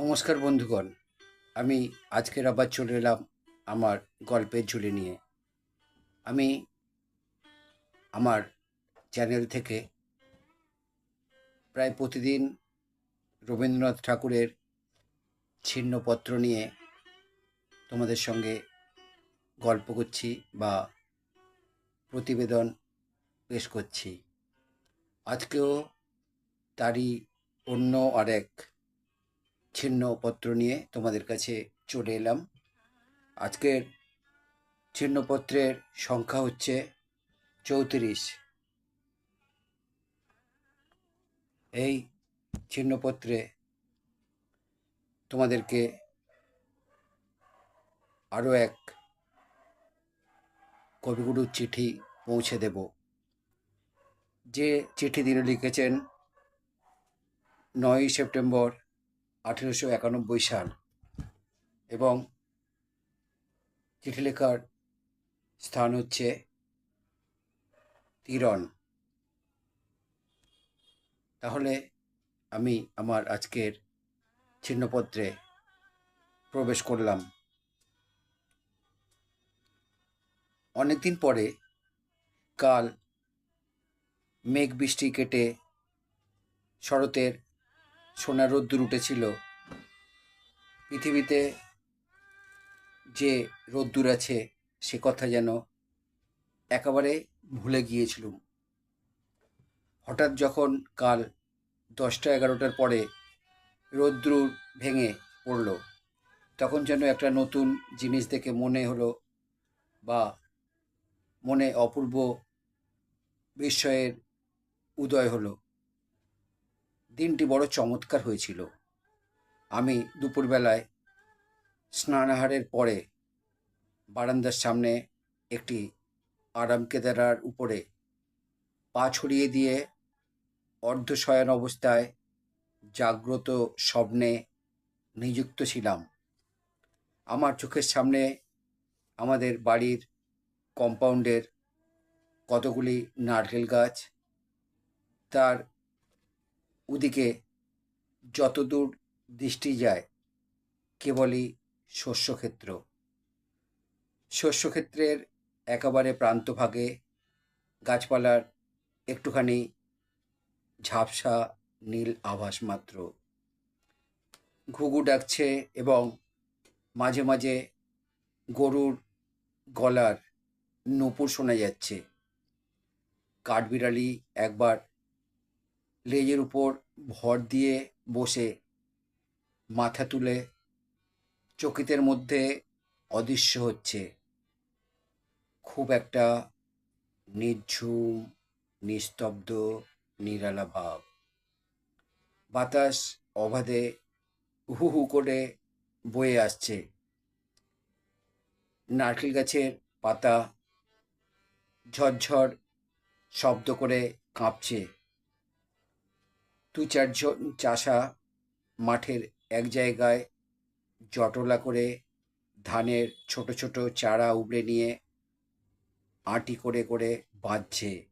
নমস্কার বন্ধুগণ, আমি আজকের আবার চলে এলাম আমার গল্পের ঝুলি নিয়ে। আমি আমার চ্যানেল থেকে প্রায় প্রতিদিন রবীন্দ্রনাথ ঠাকুরের ছিন্নপত্র নিয়ে তোমাদের সঙ্গে গল্প করছি বা প্রতিবেদন পেশ করছি। আজকেও তারই অন্য আরেক ছিন্নপত্র নিয়ে তোমাদের কাছে চলে এলাম। আজকের ছিন্নপত্রের সংখ্যা হচ্ছে চৌত্রিশ। এই ছিন্নপত্রে তোমাদেরকে আরও এক কবিগুরুর চিঠি পৌঁছে দেব। যে চিঠি তিনি লিখেছেন, নয়ই সেপ্টেম্বর আঠেরোশো একানব্বই সাল। এবং চিঠি লেখার স্থান হচ্ছে তিরন তাহলে আমি আমার আজকের ছিন্নপত্রে প্রবেশ করলাম। অনেকদিন পরে কাল মেঘ বৃষ্টি কেটে শরতের সোনা রোদ্দুর উঠেছিল। পৃথিবীতে যে রোদ্দুর আছে, সে কথা যেন একেবারে ভুলে গিয়েছিলুম। হঠাৎ যখন কাল দশটা এগারোটার পরে রোদ্দুর ভেঙে পড়ল, তখন যেন একটা নতুন জিনিস দেখে মনে হলো বা মনে অপূর্ব বিস্ময়ের উদয় হলো। দিনটি বড় চমৎকার হয়েছিল। আমি দুপুরবেলায় স্নানাহারের পরে বারান্দার সামনে একটি আরাম কেদারার উপরে পা ছড়িয়ে দিয়ে অর্ধশয়ন অবস্থায় জাগ্রত স্বপ্নে নিযুক্ত ছিলাম। আমার চোখের সামনে আমাদের বাড়ির কম্পাউন্ডের কতগুলি নারকেল গাছ, তার ওদিকে যতদূর দৃষ্টি যায়, কেবলই শস্যক্ষেত্র। শস্যক্ষেত্রের একেবারে প্রান্তভাগে গাছপালার একটুখানি ঝাপসা নীল আভাস মাত্র। ঘুঘু ডাকছে এবং মাঝে মাঝে গরুর গলার নূপুর শোনা যাচ্ছে। কাঠবিড়ালি একবার লেজের উপর ভর দিয়ে বসে মাথা তুলে চকিতের মধ্যে অদৃশ্য হচ্ছে। খুব একটা নির্ঝুম, নিস্তব্ধ, নিরালা ভাব। বাতাস অবাধে হু হু করে বয়ে আসছে। নারকেল গাছের পাতা ঝরঝর শব্দ করে কাঁপছে। দু চারজন চাষা মাঠের এক জায়গায় জটলা করে ধানের ছোট ছোট চারা উবড়ে নিয়ে আঁটি করে করে বাঁধছে।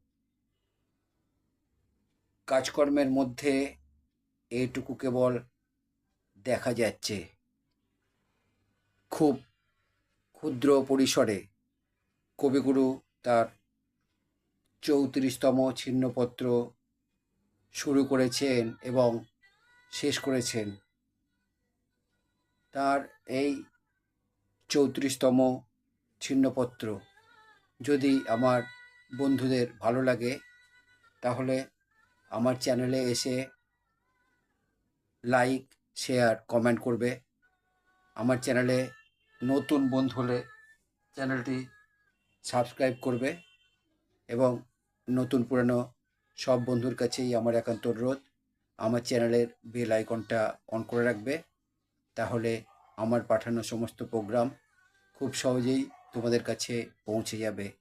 কাজকর্মের মধ্যে এইটুকু কেবল দেখা যাচ্ছে। খুব ক্ষুদ্র পরিসরে কবিগুরু তার চৌত্রিশতম ছিন্নপত্র শুরু করেছেন এবং শেষ করেছেন। তার এই চৌত্রিশতম ছিন্নপত্র। যদি আমার বন্ধুদের ভালো লাগে, তাহলে আমার চ্যানেলে এসে লাইক, শেয়ার, কমেন্ট করবে। আমার চ্যানেলে নতুন বন্ধু হলে চ্যানেলটি সাবস্ক্রাইব করবে এবং নতুন পুরানো সব বন্ধুর কাছেই আমার একান্ত অনুরোধ। আমার চ্যানেলের বেল আইকনটা অন করে রাখবে। তাহলে আমার পাঠানো সমস্ত প্রোগ্রাম খুব সহজেই তোমাদের কাছে পৌঁছে যাবে।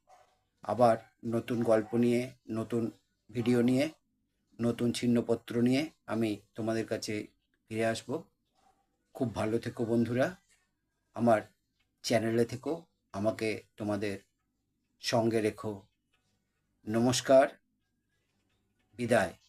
আবার নতুন গল্প নিয়ে, নতুন ভিডিও নিয়ে, নতুন ছিন্নপত্র নিয়ে আমি তোমাদের কাছে ফিরে আসব। খুব ভালো থেকো বন্ধুরা। আমার চ্যানেলে থেকো। আমাকে তোমাদের সঙ্গে রেখো। নমস্কার। بداية.